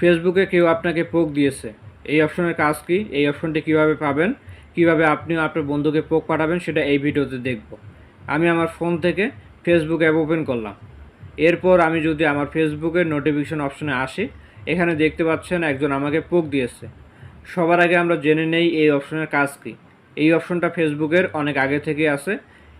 ফেসবুকে কেউ আপনাকে পোক দিয়েছে, এই অপশনের কাজ কি? এই অপশনটি কীভাবে পাবেন? কীভাবে আপনিও আপনার বন্ধুকে পোক পাঠাবেন সেটা এই ভিডিওতে দেখব। আমি আমার ফোন থেকে ফেসবুক অ্যাপ ওপেন করলাম। এরপর আমি যদি আমার ফেসবুকের নোটিফিকেশন অপশনে আসি, এখানে দেখতে পাচ্ছেন একজন আমাকে পোক দিয়েছে। সবার আগে আমরা জেনে নেই এই অপশনের কাজ কি। এই অপশনটা ফেসবুকের অনেক আগে থেকে আছে।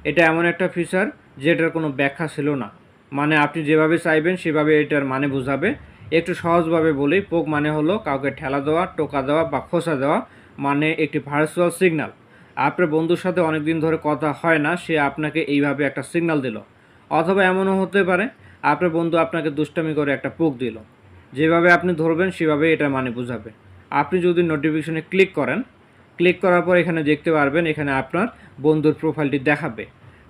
এটা এমন একটা ফিচার যেটার কোনো ব্যাখ্যা ছিল না। মানে আপনি যেভাবে চাইবেন সেভাবে এটার মানে বোঝাবে। একটু সহজভাবে বলি, পোক মানে হলো কাউকে ঠেলা দেওয়া, টোকা দেওয়া বা খোসা দেওয়া মানে একটি ভার্চুয়াল সিগন্যাল আপনার বন্ধুর সাথে অনেক দিন ধরে কথা হয় না, সে আপনাকে এইভাবে একটা সিগন্যাল দিল। অথবা এমনও হতে পারে, আপনার বন্ধু আপনাকে দুষ্টামি করে একটা পোক দিল। যেভাবে আপনি ধরবেন সেভাবে এটা মানে বোঝাবে। আপনি যদি নোটিফিকেশনে ক্লিক করেন ক্লিক করার পর এখানে দেখতে পারবেন, এখানে আপনার বন্ধুর প্রোফাইলটি দেখাবে।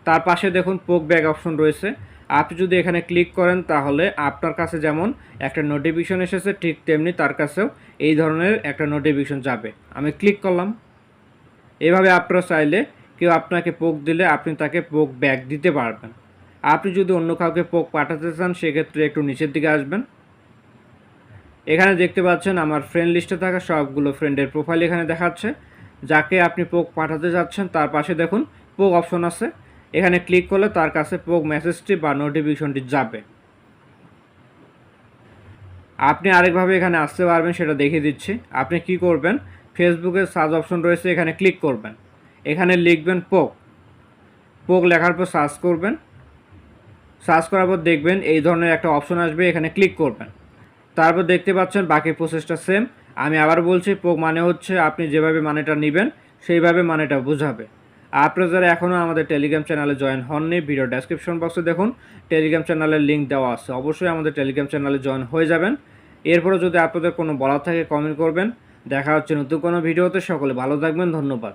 তার পাশে দেখুন পোক ব্যাগ অপশন রয়েছে। আপনি যদি এখানে ক্লিক করেন, তাহলে আপনার কাছে যেমন একটা নোটিফিকেশন এসেছে, ঠিক তেমনি তার কাছেও এই ধরনের একটা নোটিফিকেশন যাবে। আমি ক্লিক করলাম। এভাবে আপনারা চাইলে কেউ আপনাকে পোক দিলে আপনি তাকে পোক ব্যাগ দিতে পারবেন। আপনি যদি অন্য কাউকে পোক পাঠাতে চান, সেক্ষেত্রে একটু নিচের দিকে আসবেন। এখানে দেখতে পাচ্ছেন আমার ফ্রেন্ড লিস্টে থাকা সবগুলো ফ্রেন্ডের প্রোফাইল এখানে দেখাচ্ছে। যাকে আপনি পোক পাঠাতে যাচ্ছেন, তার পাশে দেখুন পোক অপশন আছে। এখানে ক্লিক করলে তার কাছে পোক মেসেজটি বা নোটিফিকেশনটি যাবে। আপনি আরেকভাবে এখানে আসতে পারবেন, সেটা দেখিয়ে দিচ্ছি। আপনি কি করবেন? ফেসবুকের সার্চ অপশন রয়েছে, এখানে ক্লিক করবেন। এখানে লিখবেন পোক পোক লেখার পর সার্চ করবেন। সার্চ করার পর দেখবেন এই ধরনের একটা অপশন আসবে, এখানে ক্লিক করবেন। তারপর দেখতে পাচ্ছেন বাকি প্রসেসটা সেম আমি আবার বলছি পোক মানে হচ্ছে আপনি যেভাবে মানেটা নেবেন, সেইভাবে মানেটা বোঝাবে। আপনারা যারা এখনও আমাদের টেলিগ্রাম চ্যানেলে জয়েন হননি। ভিডিও ডেসক্রিপশন বক্সে দেখুন। টেলিগ্রাম চ্যানেলের লিঙ্ক দেওয়া আছে। অবশ্যই আমাদের টেলিগ্রাম চ্যানেলে জয়েন হয়ে যাবেন। এরপরে যদি আপনাদের কোনো বলার থাকে কমেন্ট করবেন। দেখা হচ্ছে নতুন কোনো ভিডিওতে সকলে ভালো থাকবেন। ধন্যবাদ।